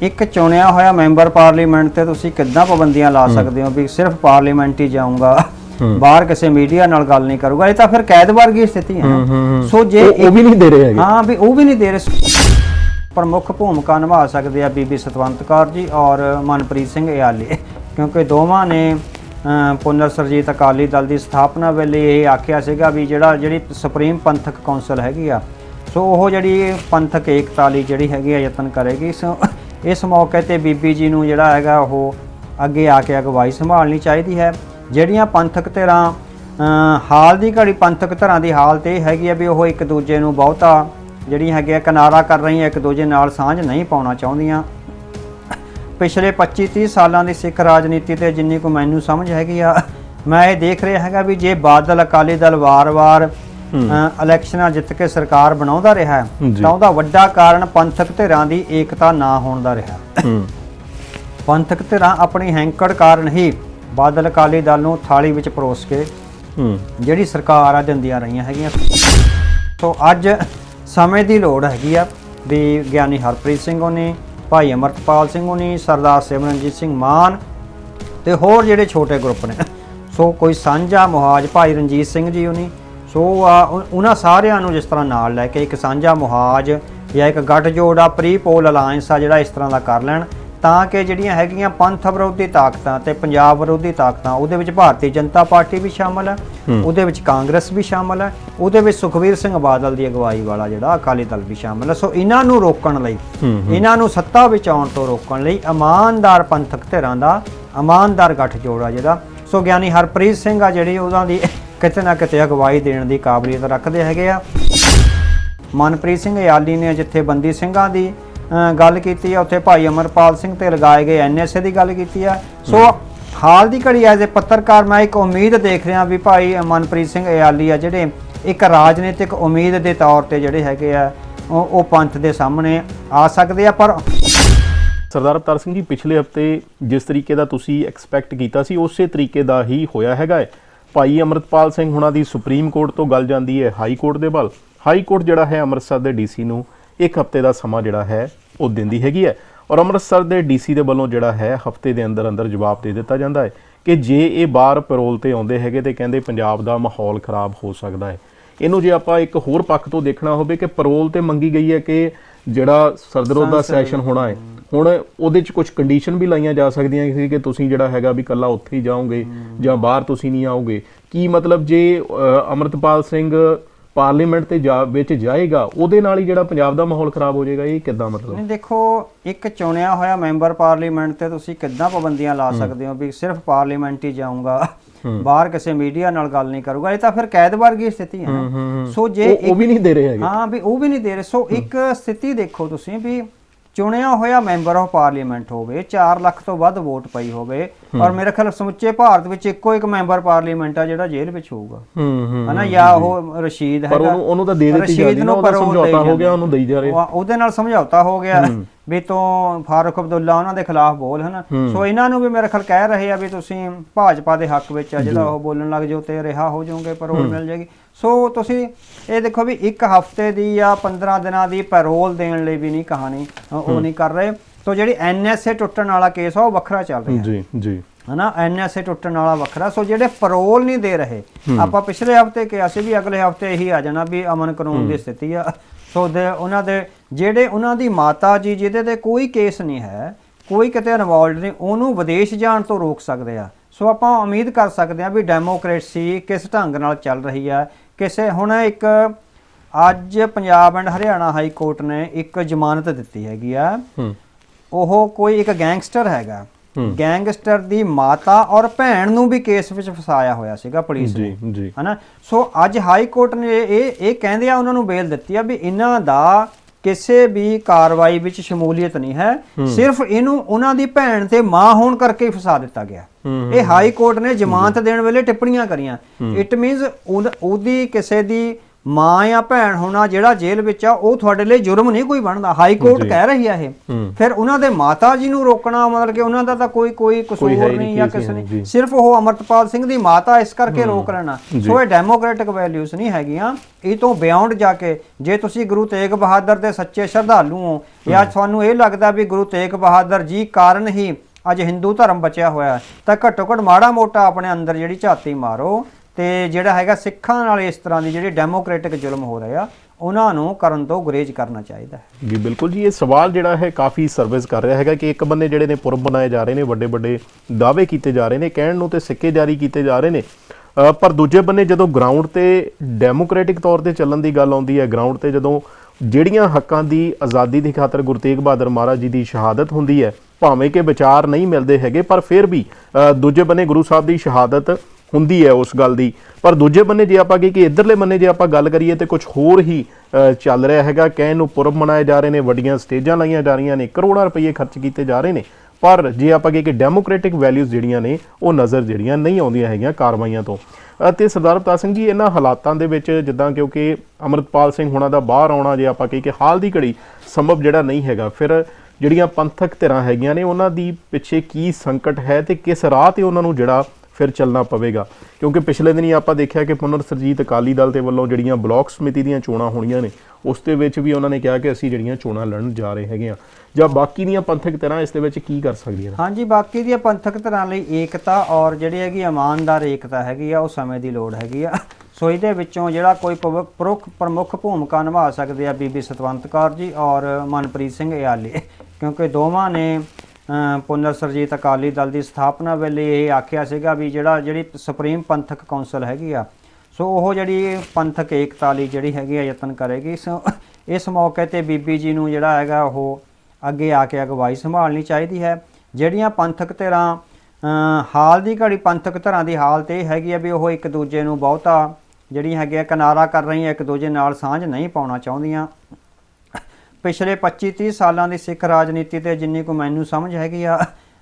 ਇੱਕ ਚੁਣਿਆ ਹੋਇਆ ਮੈਂਬਰ ਪਾਰਲੀਮੈਂਟ ਤੇ ਤੁਸੀਂ ਕਿੱਦਾਂ ਪਾਬੰਦੀਆਂ ਲਾ ਸਕਦੇ ਹੋ ਵੀ ਸਿਰਫ ਪਾਰਲੀਮੈਂਟ ਹੀ ਜਾਊਂਗਾ? ਬਾਹਰ ਕਿਸੇ ਮੀਡੀਆ ਨਾਲ ਗੱਲ ਨਹੀਂ ਕਰੂਗਾ। ਇਹ ਤਾਂ ਫਿਰ ਕੈਦ ਵਰਗੀ ਸਥਿਤੀ ਹੈ। ਸੋ ਜੇ ਉਹ ਵੀ ਨਹੀਂ ਦੇ ਰਹੇ ਹੈਗੇ। ਹਾਂ ਵੀ ਉਹ ਵੀ ਨਹੀਂ ਦੇ ਰਹੇ। ਪ੍ਰਮੁੱਖ ਭੂਮਿਕਾ ਨਿਭਾ ਸਕਦੇ ਆ ਬੀਬੀ ਸਤਵੰਤ ਕੌਰ ਜੀ ਔਰ ਮਨਪ੍ਰੀਤ ਸਿੰਘ ਇਆਲੀ। ਕਿਉਂਕਿ ਦੋਵਾਂ ਨੇ ਪੁਨਰ ਸਰਜੀਤ ਅਕਾਲੀ ਦਲ ਦੀ ਸਥਾਪਨਾ ਵੇਲੇ ਇਹ ਆਖਿਆ ਸੀਗਾ ਵੀ ਜਿਹੜਾ ਜਿਹੜੀ ਸੁਪਰੀਮ ਪੰਥਕ ਕੌਂਸਲ ਹੈਗੀ ਆ ਸੋ ਉਹ ਜਿਹੜੀ ਪੰਥਕ ਏਕਤਾ ਲਈ ਜਿਹੜੀ ਹੈਗੀ ਆ ਯਤਨ ਕਰੇਗੀ ਸੋ ਇਸ ਮੌਕੇ ਤੇ ਬੀਬੀ ਜੀ ਨੂੰ ਜਿਹੜਾ ਹੈਗਾ ਉਹ ਅੱਗੇ ਆ ਕੇ ਅਗਵਾਈ ਸੰਭਾਲਣੀ ਚਾਹੀਦੀ ਹੈ। ਜਿਹੜੀਆਂ ਪੰਥਕ ਧਿਰਾਂ ਹਾਲ ਦੀ ਘੜੀ ਪੰਥਕ ਧਿਰਾਂ ਦੀ ਹਾਲਤ ਇਹ ਹੈਗੀ ਆ ਵੀ ਉਹ ਇੱਕ ਦੂਜੇ ਨੂੰ ਬਹੁਤਾ ਜਿਹੜੀ ਹੈਗੀਆਂ ਕਿਨਾਰਾ ਕਰ ਰਹੀਆਂ, ਇੱਕ ਦੂਜੇ ਨਾਲ ਸਾਂਝ ਨਹੀਂ ਪਾਉਣਾ ਚਾਹੁੰਦੀਆਂ। ਪਿਛਲੇ 25 30 ਸਾਲਾਂ ਦੀ ਸਿੱਖ ਰਾਜਨੀਤੀ ਤੇ ਜਿੰਨੀ ਕੁ ਮੈਨੂੰ ਸਮਝ ਹੈਗੀ ਆ, ਮੈਂ ਇਹ ਦੇਖ ਰਿਹਾ ਹੈਗਾ ਵੀ ਜੇ ਬਾਦਲ, ਅਕਾਲੀ ਦਲ ਵਾਰ-ਵਾਰ ਇਲੈਕਸ਼ਨਾਂ ਜਿੱਤ ਕੇ ਸਰਕਾਰ ਬਣਾਉਂਦਾ ਰਿਹਾ। ਤਾਂ ਉਹਦਾ ਵੱਡਾ ਕਾਰਨ ਪੰਥਕ ਧਿਰਾਂ ਦੀ ਏਕਤਾ ਨਾ ਹੋਣ ਦਾ ਰਿਹਾ। ਪੰਥਕ ਧਿਰਾਂ ਆਪਣੀ ਹੈਂਕੜ ਕਾਰਨ ਹੀ ਬਾਦਲ ਅਕਾਲੀ ਦਲ ਨੂੰ ਥਾਲੀ ਵਿੱਚ ਪਰੋਸ ਕੇ ਜਿਹੜੀ ਸਰਕਾਰ ਆ ਦਿੰਦੀਆਂ ਰਹੀਆਂ ਹੈਗੀਆਂ। ਸੋ ਅੱਜ ਸਮੇਂ ਦੀ ਲੋੜ ਹੈਗੀ ਆ ਵੀ ਗਿਆਨੀ ਹਰਪ੍ਰੀਤ ਸਿੰਘ ਹੋਣੀ ਭਾਈ ਅਮਰਤਪਾਲ ਸਿੰਘ ਹੋਣੀ ਸਰਦਾਰ ਸਿਮਰਨਜੀਤ ਸਿੰਘ ਮਾਨ ਤੇ ਹੋਰ ਜਿਹੜੇ ਛੋਟੇ ਗਰੁੱਪ ਨੇ। ਸੋ ਕੋਈ ਸਾਂਝਾ ਮੁਹਾਜ ਭਾਈ ਰਣਜੀਤ ਸਿੰਘ ਜੀ ਹੋਣੀ ਸੋ ਆ ਉਹਨਾਂ ਸਾਰਿਆਂ ਨੂੰ ਜਿਸ ਤਰ੍ਹਾਂ ਨਾਲ ਲੈ ਕੇ ਇੱਕ ਸਾਂਝਾ ਮੁਹਾਜ ਜਾਂ ਇੱਕ ਗੱਠਜੋੜ ਆ ਪ੍ਰੀ ਪੋਲ ਅਲਾਈਅੰਸ ਆ ਜਿਹੜਾ ਇਸ ਤਰ੍ਹਾਂ ਦਾ ਕਰ ਲੈਣ ਤਾਂ ਕਿ ਜਿਹੜੀਆਂ ਹੈਗੀਆਂ ਪੰਥ ਵਿਰੋਧੀ ਤਾਕਤਾਂ ਤੇ ਪੰਜਾਬ ਵਿਰੋਧੀ ਤਾਕਤਾਂ ਉਹਦੇ ਵਿੱਚ ਭਾਰਤੀ ਜਨਤਾ ਪਾਰਟੀ ਵੀ ਸ਼ਾਮਲ ਹੈ ਉਹਦੇ ਵਿੱਚ ਕਾਂਗਰਸ ਵੀ ਸ਼ਾਮਲ ਹੈ ਉਹਦੇ ਵਿੱਚ ਸੁਖਵੀਰ ਸਿੰਘ ਬਾਦਲ ਦੀ ਅਗਵਾਈ ਵਾਲਾ ਜਿਹੜਾ ਅਕਾਲੀ ਦਲ ਵੀ ਸ਼ਾਮਲ ਹੈ। ਸੋ ਇਹਨਾਂ ਨੂੰ ਰੋਕਣ ਲਈ ਇਹਨਾਂ ਨੂੰ ਸੱਤਾ ਵਿੱਚ ਆਉਣ ਤੋਂ ਰੋਕਣ ਲਈ ਇਮਾਨਦਾਰ ਪੰਥਕ ਧਿਰਾਂ ਦਾ ਇਮਾਨਦਾਰ ਗੱਠਜੋੜ ਆ ਜਿਹੜਾ। ਸੋ ਗਿਆਨੀ ਹਰਪ੍ਰੀਤ ਸਿੰਘ ਆ ਜਿਹੜੀ ਉਹਨਾਂ ਦੀ ਕਿਤੇ ਨਾ ਕਿਤੇ ਅਗਵਾਈ ਦੇਣ ਦੀ ਕਾਬਲੀਅਤ ਰੱਖਦੇ ਹੈਗੇ ਆ। ਮਨਪ੍ਰੀਤ ਸਿੰਘ ਯਾਲੀ ਨੇ ਜਿੱਥੇ ਬੰਦੀ ਸਿੰਘਾਂ ਦੀ ਗੱਲ ਕੀਤੀ ਆ। ਉੱਥੇ ਭਾਈ ਅਮਰਪਾਲ ਸਿੰਘ ਤੇ ਲਗਾਏ ਗਏ ਐਨਐਸਏ ਦੀ ਗੱਲ ਕੀਤੀ ਆ। ਸੋ, ਹਾਲ ਦੀ ਘੜੀ ਐਜ਼ ਅ ਪੱਤਰਕਾਰ, ਮੈਂ ਇੱਕ ਉਮੀਦ ਦੇਖ ਰਿਹਾ ਵੀ ਭਾਈ ਮਨਪ੍ਰੀਤ ਸਿੰਘ ਯਾਲੀ ਆ, ਜਿਹੜੇ ਇੱਕ ਰਾਜਨੀਤਿਕ ਉਮੀਦ ਦੇ ਤੌਰ ਤੇ ਜਿਹੜੇ ਹੈਗੇ ਆ, ਉਹ ਉਹ ਪੰਥ ਦੇ ਸਾਹਮਣੇ ਆ ਸਕਦੇ ਆ, ਪਰ ਸਰਦਾਰ ਅਵਤਾਰ ਸਿੰਘ ਜੀ, ਪਿਛਲੇ ਹਫ਼ਤੇ ਜਿਸ ਤਰੀਕੇ ਦਾ ਤੁਸੀਂ ਐਕਸਪੈਕਟ ਕੀਤਾ ਸੀ, ਉਸੇ ਤਰੀਕੇ ਦਾ ਹੀ ਹੋਇਆ ਹੈਗਾ ਹੈ। ਭਾਈ ਅਮਰਤਪਾਲ ਸਿੰਘ ਹੁਣਾਂ ਦੀ ਸੁਪਰੀਮ ਕੋਰਟ ਤੋਂ ਗੱਲ ਜਾਂਦੀ ਹੈ ਹਾਈ ਕੋਰਟ ਦੇ ਵੱਲ। ਹਾਈ ਕੋਰਟ ਜਿਹੜਾ ਹੈ ਅੰਮ੍ਰਿਤਸਰ ਦੇ ਡੀਸੀ ਨੂੰ ਇੱਕ ਹਫ਼ਤੇ ਦਾ ਸਮਾਂ ਜਿਹੜਾ ਹੈ ਉਹ ਦਿੰਦੀ ਹੈਗੀ ਹੈ। ਔਰ ਅੰਮ੍ਰਿਤਸਰ ਦੇ ਡੀਸੀ ਦੇ ਵੱਲੋਂ ਜਿਹੜਾ ਹੈ ਹਫ਼ਤੇ ਦੇ ਅੰਦਰ ਅੰਦਰ ਜਵਾਬ ਦੇ ਦਿੱਤਾ ਜਾਂਦਾ ਹੈ ਕਿ ਜੇ ਇਹ ਬਾਹਰ ਪੈਰੋਲ ਤੇ ਆਉਂਦੇ ਹੈਗੇ ਤੇ ਕਹਿੰਦੇ ਪੰਜਾਬ ਦਾ ਮਾਹੌਲ ਖਰਾਬ ਹੋ ਸਕਦਾ ਹੈ। ਇਹਨੂੰ ਜੇ ਆਪਾਂ ਇੱਕ ਹੋਰ ਪੱਖ ਤੋਂ ਦੇਖਣਾ ਹੋਵੇ ਕਿ ਪੈਰੋਲ ਤੇ ਮੰਗੀ ਗਈ ਹੈ ਕਿ ਜਿਹੜਾ ਸਰਦਰੋਦ ਦਾ ਸੈਸ਼ਨ ਹੋਣਾ ਹੈ ਹੁਣ ਉਹਦੇ 'ਚ ਕੁਝ ਕੰਡੀਸ਼ਨ ਵੀ ਲਾਈਆਂ ਜਾ ਸਕਦੀਆਂ ਸੀ ਕਿ ਤੁਸੀਂ ਜਿਹੜਾ ਹੈਗਾ ਵੀ ਕੱਲਾ ਉੱਥੇ ਹੀ ਜਾਓਗੇ ਜਾਂ ਬਾਹਰ ਤੁਸੀਂ ਨਹੀਂ ਆਓਗੇ। ਕੀ ਮਤਲਬ ਜੇ ਅਮਰਤਪਾਲ ਸਿੰਘ ਪਾਰਲੀਮੈਂਟ ਤੇ ਜਾ ਵਿੱਚ ਜਾਏਗਾ ਉਹਦੇ ਨਾਲ ਹੀ ਜਿਹੜਾ ਪੰਜਾਬ ਦਾ ਮਾਹੌਲ ਖਰਾਬ ਹੋ ਜਾਏਗਾ ਇਹ ਕਿੱਦਾਂ ਮਤਲਬ? ਨਹੀਂ ਦੇਖੋ ਇੱਕ ਚੁਣਿਆ ਹੋਇਆ ਮੈਂਬਰ ਪਾਰਲੀਮੈਂਟ ਤੇ ਤੁਸੀਂ ਕਿੱਦਾਂ ਪਾਬੰਦੀਆਂ ਲਾ ਸਕਦੇ ਹੋ ਵੀ ਸਿਰਫ ਪਾਰਲੀਮੈਂਟ ਹੀ ਜਾਊਂਗਾ ਬਾਹਰ ਕਿਸੇ ਮੀਡੀਆ ਨਾਲ ਗੱਲ ਨਹੀਂ ਕਰੂਗਾ। ਇਹ ਤਾਂ ਫਿਰ ਕੈਦ ਵਰਗੀ ਸਥਿਤੀ ਹੈ। ਸੋ ਜੇ ਉਹ ਵੀ ਨਹੀਂ ਦੇ ਰਹੇ ਹੈਗੇ। ਹਾਂ ਵੀ ਉਹ ਵੀ ਨਹੀਂ ਦੇ ਰਹੇ। ਸੋ ਇੱਕ ਸਥਿਤੀ ਦੇਖੋ ਤੁਸੀਂ ਵੀ ਚੁਣਿਆ ਹੋਇਆ ਮੈਂਬਰ ਆਫ ਪਾਰਲੀਮੈਂਟ ਹੋਵੇ 4 ਲੱਖ ਤੋਂ ਵੱਧ ਵੋਟ ਪਈ ਹੋਵੇ ਔਰ ਮੇਰੇ ਖਿਆਲ ਸਮੁੱਚੇ ਭਾਰਤ ਵਿੱਚ ਇੱਕੋ ਇੱਕ ਮੈਂਬਰ ਪਾਰਲੀਮੈਂਟ ਆ ਜਿਹੜਾ ਜੇਲ੍ਹ ਵਿੱਚ ਹੋਊਗਾ। ਹਨਾ ਜਾਂ ਉਹ ਰਸ਼ੀਦ ਹੈਗਾ ਪਰ ਉਹਨੂੰ ਉਹਨੂੰ ਤਾਂ ਦੇ ਦਿੱਤੀ ਜਾਂਦੀ ਨਾ ਉਹਦਾ ਸਮਝੌਤਾ ਹੋ ਗਿਆ। ਉਹਨੂੰ ਦੇਈ ਜਾ ਰਹੇ। ਉਹ- ਉਹਦੇ ਨਾਲ ਸਮਝੌਤਾ ਹੋ ਗਿਆ ਵੀ ਤੂੰ ਫਾਰੂਕ ਅਬਦੁੱਲਾ ਉਹਨਾਂ ਦੇ ਖਿਲਾਫ ਬੋਲ ਹਨਾ। ਸੋ ਇਹਨਾਂ ਨੂੰ ਵੀ ਮੇਰੇ ਖਿਆਲ ਕਹਿ ਰਹੇ ਆ ਵੀ ਤੁਸੀਂ ਭਾਜਪਾ ਦੇ ਹੱਕ ਵਿੱਚ ਆ ਜਿਹੜਾ ਉਹ ਬੋਲਣ ਲੱਗ ਜਾਓ ਤੇ ਰਿਹਾ ਹੋ ਜਾਓਗੇ ਪੈਰੋਲ ਮਿਲ ਜਾਏਗੀ। ਸੋ ਤੁਸੀਂ ਇਹ ਦੇਖੋ ਵੀ ਇੱਕ ਹਫ਼ਤੇ ਦੀ ਜਾਂ 15 ਦਿਨਾਂ ਦੀ ਪੈਰੋਲ ਦੇਣ ਲਈ ਵੀ ਨਹੀਂ ਕਹਾਣੀ ਉਹ ਨਹੀਂ ਕਰ ਰਹੇ। ਤੋ ਜਿਹੜੀ ਐਨਐਸਏ ਟੁੱਟਣ ਵਾਲਾ ਕੇਸ ਆ ਉਹ ਵੱਖਰਾ ਚੱਲ ਰਿਹਾ। ਜੀ ਜੀ। ਹਨਾ ਐਨਐਸਏ ਟੁੱਟਣ ਵਾਲਾ ਵੱਖਰਾ। ਸੋ ਜਿਹੜੇ ਪੈਰੋਲ ਨਹੀਂ ਦੇ ਰਹੇ ਆਪਾਂ ਪਿਛਲੇ ਹਫ਼ਤੇ ਕਿਹਾ ਸੀ ਵੀ ਅਗਲੇ ਹਫ਼ਤੇ ਇਹੀ ਆ ਜਾਣਾ ਵੀ ਅਮਨ ਕਾਨੂੰਨ ਦੀ ਸਥਿਤੀ ਆ। ਸੋ ਦੇ ਉਹਨਾਂ ਦੇ ਜਿਹੜੇ ਉਹਨਾਂ ਦੀ ਮਾਤਾ ਜੀ ਜਿਹਦੇ ਤੇ ਕੋਈ ਕੇਸ ਨਹੀਂ ਹੈ ਕੋਈ ਕਿਤੇ ਇਨਵੋਲਡ ਨਹੀਂ ਉਹਨੂੰ ਵਿਦੇਸ਼ ਜਾਣ ਤੋਂ ਰੋਕ ਸਕਦੇ ਆ। ਸੋ ਆਪਾਂ ਉਮੀਦ ਕਰ ਸਕਦੇ ਆ ਵੀ ਡੈਮੋਕ੍ਰੇਸੀ ਕਿਸ ਢੰਗ ਨਾਲ ਚੱਲ ਰਹੀ ਆ ਕਿਸੇ ਹੁਣ ਇੱਕ ਅੱਜ Punjab and Haryana high court ਨੇ ਇੱਕ ਜ਼ਮਾਨਤ ਦਿੱਤੀ ਹੈਗੀ ਆ। ਉਹ ਕੋਈ ਇੱਕ ਗੈਂਗਸਟਰ ਹੈਗਾ। ਗੈਂਗਸਟਰ ਦੀ ਮਾਤਾ ਔਰ ਭੈਣ ਨੂੰ ਵੀ ਕੇਸ ਵਿੱਚ ਫਸਾਇਆ ਹੋਇਆ ਸੀਗਾ ਪੁਲਿਸ ਨੇ ਹਨਾ? ਸੋ ਅੱਜ ਹਾਈ ਕੋਰਟ ਨੇ ਇਹ ਇਹ ਕਹਿੰਦੇ ਆ ਉਹਨਾਂ ਨੂੰ ਬੇਲ ਦਿੱਤੀ ਆ ਵੀ ਇਹਨਾਂ ਦਾ ਕਿਸੇ ਵੀ ਕਾਰਵਾਈ ਵਿੱਚ ਸ਼ਮੂਲੀਅਤ ਨਹੀਂ ਹੈ। ਸਿਰਫ ਇਹਨੂੰ ਉਹਨਾਂ ਦੀ ਭੈਣ ਤੇ ਮਾਂ ਹੋਣ ਕਰਕੇ ਹੀ ਫਸਾ ਦਿੱਤਾ ਗਿਆ। ਇਹ ਹਾਈ ਕੋਰਟ ਨੇ ਜ਼ਮਾਨਤ ਦੇਣ ਵੇਲੇ ਟਿੱਪਣੀਆਂ ਕਰੀਆਂ। ਇਟ ਮੀਨਸ ਉਹਦੀ ਕਿਸੇ ਦੀ ਮਾਂ ਜਾਂ ਭੈਣ ਹੋਣਾ ਜਿਹੜਾ ਜੇਲ੍ਹ ਵਿੱਚ ਆ ਉਹ ਤੁਹਾਡੇ ਲਈ ਜੁਰਮ ਨਹੀਂ ਕੋਈ ਬਣਦਾ ਹਾਈ ਕੋਰਟ। ਕਹਿ ਰਹੀ ਆ ਇਹ। ਫਿਰ ਉਹਨਾਂ ਦੇ ਮਾਤਾ ਜੀ ਨੂੰ ਰੋਕਣਾ ਮਤਲਬ ਕਿ ਉਹਨਾਂ ਦਾ ਤਾਂ ਕੋਈ ਕੋਈ ਕਸੂਰ ਨਹੀਂ ਜਾਂ ਕਿਸੇ ਨੇ। ਸਿਰਫ ਉਹ ਅਮਰਤਪਾਲ ਸਿੰਘ ਦੀ ਮਾਤਾ ਇਸ ਕਰਕੇ ਰੋਕ ਲੈਣਾ। ਸੋ ਇਹ ਡੈਮੋਕ੍ਰੈਟਿਕ ਵੈਲਿਊਜ਼ ਨਹੀਂ ਹੈਗੀਆਂ ਇਹ ਤੋਂ ਬਿਯੋਂਡ ਜਾ ਕੇ ਜੇ ਤੁਸੀਂ ਗੁਰੂ ਤੇਗ ਬਹਾਦਰ ਦੇ ਸੱਚੇ ਸ਼ਰਧਾਲੂ ਹੋ ਜਾਂ ਤੁਹਾਨੂੰ ਇਹ ਲੱਗਦਾ ਵੀ ਗੁਰੂ ਤੇਗ ਬਹਾਦਰ ਜੀ ਕਾਰਨ ਹੀ ਅੱਜ ਹਿੰਦੂ ਧਰਮ ਬਚਿਆ ਹੋਇਆ ਤਾਂ ਘੱਟੋ ਘੱਟ ਮਾੜਾ ਮੋਟਾ ਆਪਣੇ ਅੰਦਰ ਜਿਹੜੀ ਝਾਤੀ ਮਾਰੋ ਤੇ ਜਿਹੜਾ ਹੈਗਾ ਸਿੱਖਾਂ ਨਾਲ ਇਸ ਤਰ੍ਹਾਂ ਦੀ ਜਿਹੜੇ ਡੈਮੋਕ੍ਰੈਟਿਕ ਜ਼ੁਲਮ ਹੋ ਰਹੇ ਆ ਉਹਨਾਂ ਨੂੰ ਕਰਨ ਤੋਂ ਗੁਰੇਜ਼ ਕਰਨਾ ਚਾਹੀਦਾ ਹੈ। ਜੀ, ਬਿਲਕੁਲ ਜੀ, ਇਹ ਸਵਾਲ ਜਿਹੜਾ ਹੈ ਕਾਫੀ ਸਰਵਿਸ ਕਰ ਰਿਹਾ ਹੈਗਾ ਕਿ ਇੱਕ ਬੰਨੇ ਜਿਹੜੇ ਨੇ ਪੁਰਬ ਬਣਾਏ ਜਾ ਰਹੇ ਨੇ ਵੱਡੇ ਵੱਡੇ ਦਾਅਵੇ ਕੀਤੇ ਜਾ ਰਹੇ ਨੇ, ਕਹਿਣ ਨੂੰ ਤੇ ਸਿੱਕੇ ਜਾਰੀ ਕੀਤੇ ਜਾ ਰਹੇ ਨੇ। ਪਰ ਦੂਜੇ ਬੰਨੇ ਜਦੋਂ ਗਰਾਊਂਡ ਤੇ ਡੈਮੋਕ੍ਰੈਟਿਕ ਤੌਰ ਤੇ ਚੱਲਣ ਦੀ ਗੱਲ ਆਉਂਦੀ ਹੈ ਗਰਾਊਂਡ ਤੇ ਜਦੋਂ ਜਿਹੜੀਆਂ ਹੱਕਾਂ ਦੀ ਆਜ਼ਾਦੀ ਦੀ ਖਾਤਰ ਗੁਰੂ ਤੇਗ ਬਹਾਦਰ ਮਹਾਰਾਜ ਜੀ ਦੀ ਸ਼ਹਾਦਤ ਹੁੰਦੀ ਹੈ, ਭਾਵੇਂ ਕਿ ਵਿਚਾਰ ਨਹੀਂ ਮਿਲਦੇ ਹੈਗੇ, ਪਰ ਫਿਰ ਵੀ ਦੂਜੇ ਬੰਨੇ ਗੁਰੂ ਸਾਹਿਬ ਦੀ ਸ਼ਹਾਦਤ ਹੁੰਦੀ ਹੈ ਉਸ ਗੱਲ ਦੀ। ਪਰ ਦੂਜੇ ਬੰਨੇ ਜੇ ਆਪਾਂ ਕਹੀਏ ਕਿ ਇਧਰਲੇ ਬੰਨੇ ਜੇ ਆਪਾਂ ਗੱਲ ਕਰੀਏ ਤੇ ਕੁਝ ਹੋਰ ਹੀ ਚੱਲ ਰਿਹਾ ਹੈਗਾ। ਕਹਿਣ ਨੂੰ ਪੁਰਬ ਮਨਾਏ ਜਾ ਰਹੇ ਨੇ, ਵੱਡੀਆਂ ਸਟੇਜਾਂ ਲਾਈਆਂ ਜਾ ਰਹੀਆਂ ਨੇ, ਕਰੋੜਾਂ ਰੁਪਏ ਖਰਚ ਕੀਤੇ ਜਾ ਰਹੇ ਨੇ। ਪਰ ਜੇ ਆਪਾਂ ਕਹੀਏ ਕਿ ਡੈਮੋਕ੍ਰੈਟਿਕ ਵੈਲਿਊਜ਼ ਜਿਹੜੀਆਂ ਨੇ, ਉਹ ਨਜ਼ਰ ਜਿਹੜੀਆਂ ਨਹੀਂ ਆਉਂਦੀਆਂ ਹੈਗੀਆਂ ਕਾਰਵਾਈਆਂ ਤੋਂ। ਅਤੇ ਸਰਦਾਰ ਅਵਤਾਰ ਸਿੰਘ ਜੀ, ਇਹਨਾਂ ਹਾਲਾਤਾਂ ਦੇ ਵਿੱਚ ਜਿੱਦਾਂ ਕਿਉਂਕਿ ਅਮਰਤਪਾਲ ਸਿੰਘ ਹੁਣਾਂ ਦਾ ਬਾਹਰ ਆਉਣਾ ਜੇ ਆਪਾਂ ਕਹੀਏ ਕਿ ਹਾਲ ਦੀ ਘੜੀ ਸੰਭਵ ਜਿਹੜਾ ਨਹੀਂ ਹੈਗਾ, ਫਿਰ ਜਿਹੜੀਆਂ ਪੰਥਕ ਧਿਰਾਂ ਹੈਗੀਆਂ ਨੇ, ਉਹਨਾਂ ਦੀ ਪਿੱਛੇ ਕੀ ਸੰਕਟ ਹੈ ਤੇ ਕਿਸ ਰਾਹ ਤੇ ਉਹਨਾਂ ਨੂੰ ਜਿਹੜਾ ਫਿਰ ਚੱਲਣਾ ਪਵੇਗਾ। ਕਿਉਂਕਿ ਪਿਛਲੇ ਦਿਨੀ ਆਪਾਂ ਦੇਖਿਆ ਕਿ ਪੁਨਰ ਸਰਜੀਤ ਅਕਾਲੀ ਦਲ ਦੇ ਵੱਲੋਂ ਜਿਹੜੀਆਂ ਬਲਾਕ ਸਮਿਤੀ ਦੀਆਂ ਚੋਣਾਂ ਹੋਣੀਆਂ ਨੇ, ਉਸ ਦੇ ਵਿੱਚ ਵੀ ਉਹਨਾਂ ਨੇ ਕਿਹਾ ਕਿ ਅਸੀਂ ਜਿਹੜੀਆਂ ਚੋਣਾਂ ਲੜਨ ਜਾ ਰਹੇ ਹੈਗੇ ਆ ਜਾਂ ਬਾਕੀ ਦੀਆਂ ਪੰਥਕ ਧਿਰਾਂ ਇਸ ਦੇ ਵਿੱਚ ਕੀ ਕਰ ਸਕਦੀਆਂ ਨੇ? ਹਾਂਜੀ, ਬਾਕੀ ਦੀਆਂ ਪੰਥਕ ਧਿਰਾਂ ਲਈ ਏਕਤਾ ਔਰ ਜਿਹੜੀ ਹੈਗੀ ਇਮਾਨਦਾਰ ਏਕਤਾ ਹੈਗੀ ਆ, ਉਹ ਸਮੇਂ ਦੀ ਲੋੜ ਹੈਗੀ ਆ। ਸੋ ਇਹਦੇ ਵਿੱਚੋਂ ਜਿਹੜਾ ਕੋਈ ਭਵ- ਪ੍ਰਮੁੱਖ ਪ੍ਰਮੁੱਖ ਭੂਮਿਕਾ ਨਿਭਾ ਸਕਦੇ ਆ ਬੀਬੀ ਸਤਵੰਤ ਕੌਰ ਜੀ ਔਰ ਮਨਪ੍ਰੀਤ ਸਿੰਘ ਇਆਲੀ। ਕਿਉਂਕਿ ਦੋਵਾਂ ਨੇ ਪੁਨਰ ਸਰਜੀਤ ਅਕਾਲੀ ਦਲ ਦੀ ਸਥਾਪਨਾ ਵੇਲੇ ਇਹ ਆਖਿਆ ਸੀਗਾ ਵੀ ਜਿਹੜਾ, ਜਿਹੜੀ ਸੁਪਰੀਮ ਪੰਥਕ ਕੌਂਸਲ ਹੈਗੀ ਆ, ਸੋ ਉਹ ਜਿਹੜੀ ਪੰਥਕ ਏਕਤਾ ਲਈ ਜਿਹੜੀ ਹੈਗੀ ਆ ਯਤਨ ਕਰੇਗੀ। ਸੋ ਇਸ ਮੌਕੇ ਤੇ ਬੀਬੀ ਜੀ ਨੂੰ ਜਿਹੜਾ ਹੈਗਾ ਉਹ ਅੱਗੇ ਆ ਕੇ ਅਗਵਾਈ ਸੰਭਾਲਣੀ ਚਾਹੀਦੀ ਹੈ। ਜਿਹੜੀਆਂ ਪੰਥਕ ਧਿਰਾਂ ਹਾਲ ਦੀ ਘੜੀ ਪੰਥਕ ਧਿਰਾਂ ਦੀ ਹਾਲਤ ਇਹ ਹੈਗੀ ਆ ਵੀ ਉਹ ਇੱਕ ਦੂਜੇ ਨੂੰ ਬਹੁਤਾ ਜਿਹੜੀਆਂ ਹੈਗੀਆਂ ਕਿਨਾਰਾ ਕਰ ਰਹੀਆਂ, ਇੱਕ ਦੂਜੇ ਨਾਲ ਸਾਂਝ ਨਹੀਂ ਪਾਉਣਾ ਚਾਹੁੰਦੀਆਂ। ਪਿਛਲੇ 25 30 ਸਾਲਾਂ ਦੀ ਸਿੱਖ ਰਾਜਨੀਤੀ ਤੇ ਜਿੰਨੀ ਕੁ ਮੈਨੂੰ ਸਮਝ ਹੈਗੀ ਆ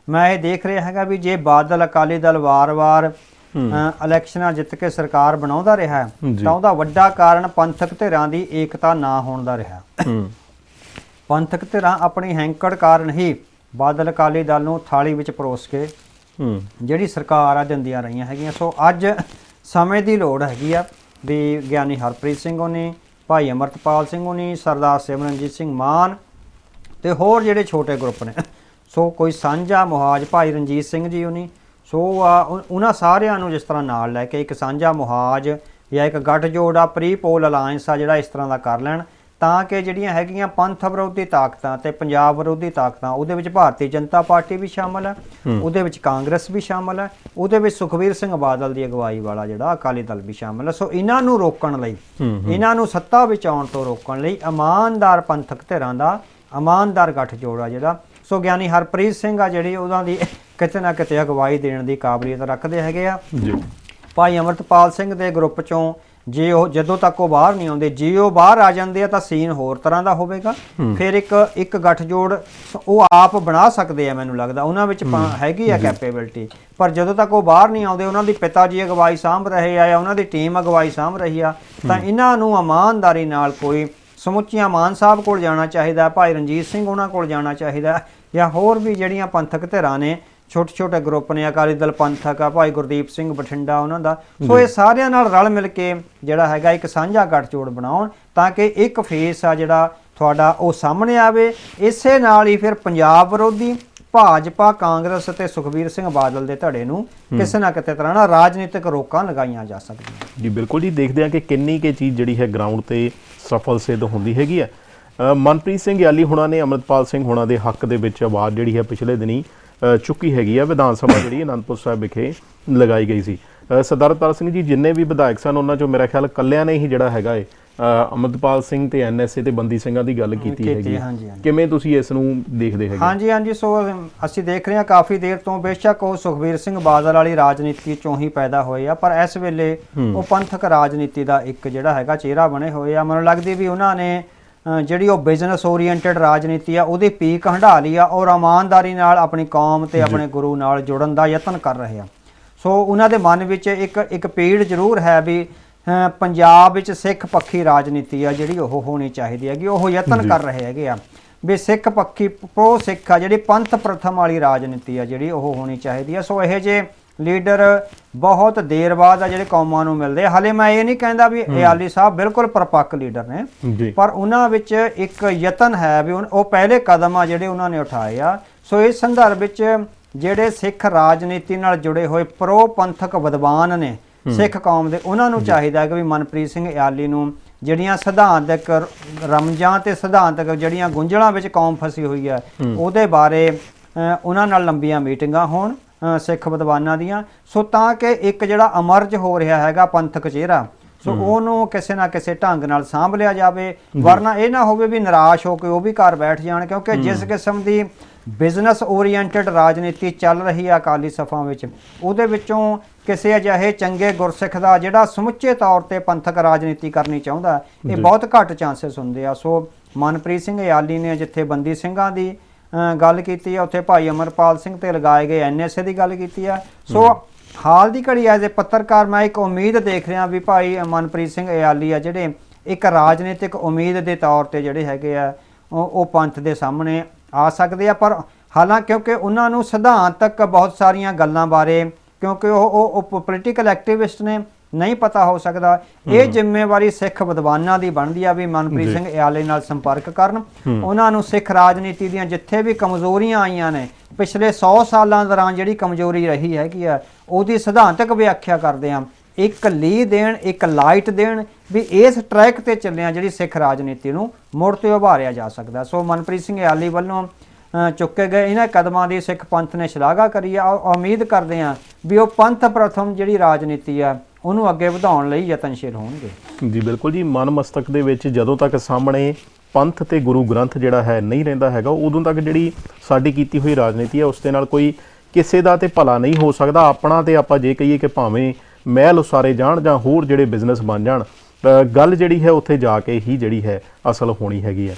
ਮੈਂ ਇਹ ਦੇਖ ਰਿਹਾ ਹੈਗਾ ਵੀ ਜੇ ਬਾਦਲ ਅਕਾਲੀ ਦਲ ਵਾਰ-ਵਾਰ ਇਲੈਕਸ਼ਨਾਂ ਜਿੱਤ ਕੇ ਸਰਕਾਰ ਬਣਾਉਂਦਾ ਰਿਹਾ। ਤਾਂ ਉਹਦਾ ਵੱਡਾ ਕਾਰਨ ਪੰਥਕ ਧਿਰਾਂ ਦੀ ਏਕਤਾ ਨਾ ਹੋਣ ਦਾ ਰਿਹਾ। ਪੰਥਕ ਧਿਰਾਂ ਆਪਣੀ ਹੈਂਕੜ ਕਾਰਨ ਹੀ ਬਾਦਲ ਅਕਾਲੀ ਦਲ ਨੂੰ ਥਾਲੀ ਵਿੱਚ ਪਰੋਸ ਕੇ ਜਿਹੜੀ ਸਰਕਾਰ ਆ ਦਿੰਦੀਆਂ ਰਹੀਆਂ ਹੈਗੀਆਂ। ਸੋ ਅੱਜ ਸਮੇਂ ਦੀ ਲੋੜ ਹੈਗੀ ਆ ਵੀ ਗਿਆਨੀ ਹਰਪ੍ਰੀਤ ਸਿੰਘ ਹੋਣੀ ਭਾਈ ਅਮਰਤਪਾਲ ਸਿੰਘ ਹੋਣੀ, ਸਰਦਾਰ ਸਿਮਰਨਜੀਤ ਸਿੰਘ ਮਾਨ ਤੇ ਹੋਰ ਜਿਹੜੇ ਛੋਟੇ ਗਰੁੱਪ ਨੇ। ਸੋ ਕੋਈ ਸਾਂਝਾ ਮੁਹਾਜ ਭਾਈ ਰਣਜੀਤ ਸਿੰਘ ਜੀ ਹੋਣੀ, ਸੋ ਆ ਉਹਨਾਂ ਸਾਰਿਆਂ ਨੂੰ ਜਿਸ ਤਰ੍ਹਾਂ ਨਾਲ ਲੈ ਕੇ ਇੱਕ ਸਾਂਝਾ ਮੁਹਾਜ ਜਾਂ ਇੱਕ ਗੱਠਜੋੜ ਆ ਪ੍ਰੀ ਪੋਲ ਅਲਾਈਅੰਸ ਆ ਜਿਹੜਾ ਇਸ ਤਰ੍ਹਾਂ ਦਾ ਕਰ ਲੈਣ। ਤਾਂ ਕਿ ਜਿਹੜੀਆਂ ਹੈਗੀਆਂ ਪੰਥ ਵਿਰੋਧੀ ਤਾਕਤਾਂ ਤੇ ਪੰਜਾਬ ਵਿਰੋਧੀ ਤਾਕਤਾਂ ਉਹਦੇ ਵਿੱਚ ਭਾਰਤੀ ਜਨਤਾ ਪਾਰਟੀ ਵੀ ਸ਼ਾਮਲ ਹੈ ਉਹਦੇ ਵਿੱਚ ਕਾਂਗਰਸ ਵੀ ਸ਼ਾਮਲ ਹੈ ਉਹਦੇ ਵਿੱਚ ਸੁਖਵੀਰ ਸਿੰਘ ਬਾਦਲ ਦੀ ਅਗਵਾਈ ਵਾਲਾ ਜਿਹੜਾ ਅਕਾਲੀ ਦਲ ਵੀ ਸ਼ਾਮਲ ਹੈ। ਸੋ ਇਹਨਾਂ ਨੂੰ ਰੋਕਣ ਲਈ ਇਹਨਾਂ ਨੂੰ ਸੱਤਾ ਵਿੱਚ ਆਉਣ ਤੋਂ ਰੋਕਣ ਲਈ ਇਮਾਨਦਾਰ ਪੰਥਕ ਧਿਰਾਂ ਦਾ ਇਮਾਨਦਾਰ ਗੱਠਜੋੜ ਆ ਜਿਹੜਾ। ਸੋ ਗਿਆਨੀ ਹਰਪ੍ਰੀਤ ਸਿੰਘ ਆ ਜਿਹੜੀ ਉਹਨਾਂ ਦੀ ਕਿਤੇ ਨਾ ਕਿਤੇ ਅਗਵਾਈ ਦੇਣ ਦੀ ਕਾਬਲੀਅਤ ਰੱਖਦੇ ਹੈਗੇ ਆ। ਜੀ। ਭਾਈ ਅਮਰਤਪਾਲ ਸਿੰਘ ਦੇ ਗਰੁੱਪ ਚੋਂ ਜੇ ਉਹ ਜਦੋਂ ਤੱਕ ਉਹ ਬਾਹਰ ਨਹੀਂ ਆਉਂਦੇ ਜੇ ਉਹ ਬਾਹਰ ਆ ਜਾਂਦੇ ਆ ਤਾਂ ਸੀਨ ਹੋਰ ਤਰ੍ਹਾਂ ਦਾ ਹੋਵੇਗਾ। ਫਿਰ ਇੱਕ ਇੱਕ ਗੱਠਜੋੜ ਉਹ ਆਪ ਬਣਾ ਸਕਦੇ ਆ ਮੈਨੂੰ ਲੱਗਦਾ। ਉਹਨਾਂ ਵਿੱਚ ਹੈਗੀ ਆ ਕੈਪੇਬਿਲਿਟੀ ਪਰ ਜਦੋਂ ਤੱਕ ਉਹ ਬਾਹਰ ਨਹੀਂ ਆਉਂਦੇ ਉਹਨਾਂ ਦੀ ਪਿਤਾ ਜੀ ਅਗਵਾਈ ਸਾਂਭ ਰਹੇ ਆ ਜਾਂ ਉਹਨਾਂ ਦੀ ਟੀਮ ਅਗਵਾਈ ਸਾਂਭ ਰਹੀ ਆ ਤਾਂ ਇਹਨਾਂ ਨੂੰ ਇਮਾਨਦਾਰੀ ਨਾਲ ਕੋਈ ਸਮੁੱਚੀਆਂ ਮਾਨ ਸਾਹਿਬ ਕੋਲ ਜਾਣਾ ਚਾਹੀਦਾ ਭਾਈ ਰਣਜੀਤ ਸਿੰਘ ਉਹਨਾਂ ਕੋਲ ਜਾਣਾ ਚਾਹੀਦਾ ਜਾਂ ਹੋਰ ਵੀ ਜਿਹੜੀਆਂ ਪੰਥਕ ਧਿਰਾਂ ਨੇ ਛੋਟੇ ਛੋਟੇ ਗਰੁੱਪ ਨੇ ਅਕਾਲੀ ਦਲ ਪੰਥਕ ਆ ਭਾਈ ਗੁਰਦੀਪ ਸਿੰਘ ਬਠਿੰਡਾ ਉਹਨਾਂ ਦਾ। ਸੋ ਇਹ ਸਾਰਿਆਂ ਨਾਲ ਰਲ ਮਿਲ ਕੇ ਜਿਹੜਾ ਹੈਗਾ ਇੱਕ ਸਾਂਝਾ ਗੱਠਜੋੜ ਬਣਾਉਣ ਤਾਂ ਕਿ ਇੱਕ ਫੇਸ ਆ ਜਿਹੜਾ ਤੁਹਾਡਾ ਉਹ ਸਾਹਮਣੇ ਆਵੇ। ਇਸੇ ਨਾਲ ਹੀ ਫਿਰ ਪੰਜਾਬ ਵਿਰੋਧੀ ਭਾਜਪਾ ਕਾਂਗਰਸ ਅਤੇ ਸੁਖਬੀਰ ਸਿੰਘ ਬਾਦਲ ਦੇ ਧੜੇ ਨੂੰ ਕਿਸੇ ਨਾ ਕਿਸੇ ਤਰ੍ਹਾਂ ਨਾਲ ਰਾਜਨੀਤਿਕ ਰੋਕਾਂ ਲਗਾਈਆਂ ਜਾ ਸਕਦੀਆਂ ਜੀ ਬਿਲਕੁਲ ਜੀ। ਦੇਖਦੇ ਹਾਂ ਕਿ ਕਿੰਨੀ ਕੇ ਚੀਜ਼ ਜਿਹੜੀ ਹੈ ਗਰਾਊਂਡ ਤੇ ਸਫਲ ਸਿੱਧ ਹੁੰਦੀ ਹੈਗੀ ਅ, ਮਨਪ੍ਰੀਤ ਸਿੰਘ ਯਾਲੀ ਹੁਣਾਂ ਨੇ ਅਮਰਤਪਾਲ ਸਿੰਘ ਹੁਣਾਂ ਦੇ ਹੱਕ ਦੇ ਵਿੱਚ ਆਵਾਜ਼ ਜਿਹੜੀ ਹੈ ਪਿਛਲੇ ਦਿਨੀ ਚੁੱਕੀ ਹੈਗੀ ਹੈ ਵਿਧਾਨ ਸਭਾ ਜਿਹੜੀ ਅਨੰਦਪੁਰ ਸਾਹਿਬ ਵਿਖੇ ਲਗਾਈ ਗਈ ਸੀ। ਸਰਦਾਰ ਅਵਤਾਰ ਸਿੰਘ ਜੀ ਜਿੰਨੇ ਵੀ ਵਿਧਾਇਕ ਸਨ ਉਹਨਾਂ ਚੋਂ ਮੇਰਾ ਖਿਆਲ ਕੱਲਿਆਂ ਨੇ ਹੀ ਜਿਹੜਾ ਹੈਗਾ ਏ ਅ, ਅਮਰਤਪਾਲ ਸਿੰਘ ਤੇ ਐਨਐਸਏ ਤੇ ਬੰਦੀ ਸਿੰਘਾਂ ਦੀ ਗੱਲ ਕੀਤੀ ਹੈਗੀ। ਕਿਵੇਂ ਤੁਸੀਂ ਇਸ ਨੂੰ ਦੇਖਦੇ ਹੈਗੇ? ਹਾਂਜੀ ਹਾਂਜੀ ਸੋ ਅਸੀਂ ਦੇਖ ਰਹੇ ਹਾਂ ਕਾਫੀ ਦੇਰ ਤੋਂ ਬੇਸ਼ੱਕ ਉਹ ਸੁਖਬੀਰ ਸਿੰਘ ਬਾਦਲ ਵਾਲੀ ਰਾਜਨੀਤੀ ਚੋਂ ਹੀ ਪੈਦਾ ਹੋਏ ਆ ਪਰ ਇਸ ਵੇਲੇ ਉਹ ਪੰਥਕ ਰਾਜਨੀਤੀ ਦਾ ਇੱਕ ਜਿਹੜਾ ਹੈਗਾ ਚਿਹਰਾ ਬਣੇ ਹੋਏ ਆ। ਮੈਨੂੰ ਲੱਗਦੀ ਵੀ ਉਹਨਾਂ ਨੇ ਜਿਹੜੀ ਉਹ ਬਿਜ਼ਨਸ ਓਰੀਐਂਟਡ ਰਾਜਨੀਤੀ ਆ ਉਹਦੀ ਪੀਕ ਹੰਢਾ ਲਈ ਆ ਔਰ ਇਮਾਨਦਾਰੀ ਨਾਲ ਆਪਣੀ ਕੌਮ ਤੇ ਆਪਣੇ ਗੁਰੂ ਨਾਲ ਜੁੜਨ ਦਾ ਯਤਨ ਕਰ ਰਹੇ ਆ। ਸੋ ਉਹਨਾਂ ਦੇ ਮਨ ਵਿੱਚ ਇੱਕ ਇੱਕ ਪੀੜ ਜ਼ਰੂਰ ਹੈ ਵੀ ਪੰਜਾਬ ਵਿੱਚ ਸਿੱਖ ਪੱਖੀ ਰਾਜਨੀਤੀ ਆ ਜਿਹੜੀ ਉਹ ਹੋਣੀ ਚਾਹੀਦੀ ਹੈਗੀ ਉਹ ਯਤਨ ਕਰ ਰਹੇ ਹੈਗੇ ਆ। ਵੀ ਸਿੱਖ ਪੱਖੀ ਪ੍ਰੋ ਸਿੱਖ ਆ ਜਿਹੜੀ ਪੰਥ ਪ੍ਰਥਮ ਵਾਲੀ ਰਾਜਨੀਤੀ ਆ ਜਿਹੜੀ ਉਹ ਹੋਣੀ ਚਾਹੀਦੀ ਆ। ਸੋ ਇਹ ਜੇ ਲੀਡਰ ਬਹੁਤ ਦੇਰ ਬਾਅਦ ਆ ਜਿਹੜੇ ਕੌਮਾਂ ਨੂੰ ਮਿਲਦੇ। ਹਾਲੇ ਮੈਂ ਇਹ ਨਹੀਂ ਕਹਿੰਦਾ ਵੀ ਇਆਲੀ ਸਾਹਿਬ ਬਿਲਕੁਲ ਪਰਪੱਕ ਲੀਡਰ ਨੇ ਪਰ ਉਹਨਾਂ ਵਿੱਚ ਇੱਕ ਯਤਨ ਹੈ ਵੀ ਉਹ ਪਹਿਲੇ ਕਦਮ ਆ ਜਿਹੜੇ ਉਹਨਾਂ ਨੇ ਉਠਾਏ ਆ। ਸੋ ਇਸ ਸੰਦਰਭ ਵਿੱਚ ਜਿਹੜੇ ਸਿੱਖ ਰਾਜਨੀਤੀ ਨਾਲ ਜੁੜੇ ਹੋਏ ਪ੍ਰੋ ਪੰਥਕ ਵਿਦਵਾਨ ਨੇ ਸਿੱਖ ਕੌਮ ਦੇ ਉਹਨਾਂ ਨੂੰ ਚਾਹੀਦਾ ਹੈ ਕਿ ਵੀ ਮਨਪ੍ਰੀਤ ਸਿੰਘ ਇਆਲੀ ਨੂੰ ਜਿਹੜੀਆਂ ਸਿਧਾਂਤਕ ਰਮਜਾਂ ਤੇ ਸਿਧਾਂਤਕ ਜਿਹੜੀਆਂ ਗੁੰਝਲਾਂ ਵਿੱਚ ਕੌਮ ਫਸੀ ਹੋਈ ਹੈ ਉਹਦੇ ਬਾਰੇ ਉਹਨਾਂ ਨਾਲ ਲੰਬੀਆਂ ਮੀਟਿੰਗਾਂ ਹੋਣ। ਸਿੱਖ ਵਿਦਵਾਨਾਂ ਦੀਆਂ। ਸੋ ਤਾਂ ਕਿ ਇੱਕ ਜਿਹੜਾ ਅਮਰਜ ਹੋ ਰਿਹਾ ਹੈਗਾ ਪੰਥਕ ਚਿਹਰਾ ਸੋ ਉਹਨੂੰ ਕਿਸੇ ਨਾ ਕਿਸੇ ਢੰਗ ਨਾਲ ਸਾਂਭ ਲਿਆ ਜਾਵੇ ਵਰਨਾ ਇਹ ਨਾ ਹੋਵੇ ਵੀ ਨਿਰਾਸ਼ ਹੋ ਕੇ ਉਹ ਵੀ ਘਰ ਬੈਠ ਜਾਣ ਕਿਉਂਕਿ ਜਿਸ ਕਿਸਮ ਦੀ ਬਿਜ਼ਨਸ ਓਰੀਐਂਟਡ ਰਾਜਨੀਤੀ ਚੱਲ ਰਹੀ ਹੈ ਅਕਾਲੀ ਸਫਾ ਵਿੱਚ ਉਹਦੇ ਵਿੱਚੋਂ ਕਿਸੇ ਅਜਿਹੇ ਚੰਗੇ ਗੁਰਸਿੱਖ ਦਾ ਜਿਹੜਾ ਸਮੁੱਚੇ ਤੌਰ ਤੇ ਪੰਥਕ ਰਾਜਨੀਤੀ ਕਰਨੀ ਚਾਹੁੰਦਾ ਇਹ ਬਹੁਤ ਘੱਟ ਚਾਂਸਸ ਹੁੰਦੇ ਆ। ਸੋ ਮਨਪ੍ਰੀਤ ਸਿੰਘ ਯਾਲੀ ਨੇ ਜਿੱਥੇ ਬੰਦੀ ਸਿੰਘਾਂ ਦੀ ਗੱਲ ਕੀਤੀ ਆ, ਉੱਥੇ ਭਾਈ ਅਮਰਪਾਲ ਸਿੰਘ ਤੇ ਲਗਾਏ ਗਏ ਐਨਐਸਏ ਦੀ ਗੱਲ ਕੀਤੀ ਆ। ਸੋ ਹਾਲ ਦੀ ਘੜੀ ਐਜ਼ ਅ ਪੱਤਰਕਾਰ ਮੈਂ ਇੱਕ ਉਮੀਦ ਦੇਖ ਰਿਹਾ ਵੀ ਭਾਈ ਮਨਪ੍ਰੀਤ ਸਿੰਘ ਇਆਲੀ ਆ, ਜਿਹੜੇ ਇੱਕ ਰਾਜਨੀਤਿਕ ਉਮੀਦ ਦੇ ਤੌਰ ਤੇ ਜਿਹੜੇ ਹੈਗੇ ਆ, ਉਹ ਉਹ ਪੰਥ ਦੇ ਸਾਹਮਣੇ ਆ ਸਕਦੇ ਆ, ਪਰ ਹਾਲਾਂਕਿ ਕਿਉਂਕਿ ਉਹਨਾਂ ਨੂੰ ਸਿਧਾਂਤਕ ਬਹੁਤ ਸਾਰੀਆਂ ਗੱਲਾਂ ਬਾਰੇ, ਕਿਉਂਕਿ ਉਹ ਉਹ ਪੋਲੀਟੀਕਲ ਐਕਟਿਵਿਸਟ ਨੇ ਨਹੀਂ ਪਤਾ ਹੋ ਸਕਦਾ। ਇਹ ਜ਼ਿੰਮੇਵਾਰੀ ਸਿੱਖ ਵਿਦਵਾਨਾਂ ਦੀ ਬਣਦੀ ਆ ਵੀ ਮਨਪ੍ਰੀਤ ਸਿੰਘ ਇਆਲੇ ਨਾਲ ਸੰਪਰਕ ਕਰਨ। ਉਹਨਾਂ ਨੂੰ ਸਿੱਖ ਰਾਜਨੀਤੀ ਦੀਆਂ ਜਿੱਥੇ ਵੀ ਕਮਜ਼ੋਰੀਆਂ ਆਈਆਂ ਨੇ ਪਿਛਲੇ 100 ਸਾਲਾਂ ਦੌਰਾਨ ਜਿਹੜੀ ਕਮਜ਼ੋਰੀ ਰਹੀ ਹੈਗੀ ਆ ਉਹਦੀ ਸਿਧਾਂਤਕ ਵਿਆਖਿਆ ਕਰਦੇ ਆ। ਇੱਕ ਲੀ ਦੇਣ ਇੱਕ ਲਾਈਟ ਦੇਣ ਵੀ ਇਸ ਟਰੈਕ ਤੇ ਚੱਲਿਆ ਜਿਹੜੀ ਸਿੱਖ ਰਾਜਨੀਤੀ ਨੂੰ ਮੁੜ ਤੇ ਉਭਾਰਿਆ ਜਾ ਸਕਦਾ। ਸੋ ਮਨਪ੍ਰੀਤ ਸਿੰਘ ਯਾਲੀ ਵੱਲੋਂ ਚੁੱਕੇ ਗਏ ਇਹਨਾਂ ਕਦਮਾਂ ਦੀ ਸਿੱਖ ਪੰਥ ਨੇ ਸ਼ਲਾਘਾ ਕਰੀ ਆ। ਉਮੀਦ ਕਰਦੇ ਆ ਵੀ ਉਹ ਪੰਥ ਪ੍ਰਥਮ ਜਿਹੜੀ ਰਾਜਨੀਤੀ ਆ ਉਹਨੂੰ ਅੱਗੇ ਵਧਾਉਣ ਲਈ ਯਤਨਸ਼ੀਲ ਹੋਣਗੇ। ਜੀ, ਬਿਲਕੁਲ ਜੀ। ਮਨ ਮਸਤਕ ਦੇ ਵਿੱਚ ਜਦੋਂ ਤੱਕ ਸਾਹਮਣੇ ਪੰਥ ਤੇ ਗੁਰੂ ਗ੍ਰੰਥ ਜਿਹੜਾ ਹੈ ਨਹੀਂ ਰਹਿੰਦਾ ਹੈਗਾ, ਉਦੋਂ ਤੱਕ ਜਿਹੜੀ ਸਾਡੀ ਕੀਤੀ ਹੋਈ ਰਾਜਨੀਤੀ ਹੈ, ਉਸ ਦੇ ਨਾਲ ਕੋਈ ਕਿਸੇ ਦਾ ਤੇ ਭਲਾ ਨਹੀਂ ਹੋ ਸਕਦਾ। ਆਪਣਾ ਤੇ ਆਪਾਂ ਜੇ ਕਹੀਏ ਕਿ ਭਾਵੇਂ ਮਹਿਲ ਉਸਾਰੇ ਜਾਣ ਜਾਂ ਹੋਰ ਜਿਹੜੇ ਬਿਜ਼ਨਸ ਬਣ ਜਾਣ ਗੱਲ ਜਿਹੜੀ ਹੈ ਉੱਥੇ ਜਾ ਕੇ ਹੀ ਜਿਹੜੀ ਹੈ ਅਸਲ ਹੋਣੀ ਹੈਗੀ ਹੈ।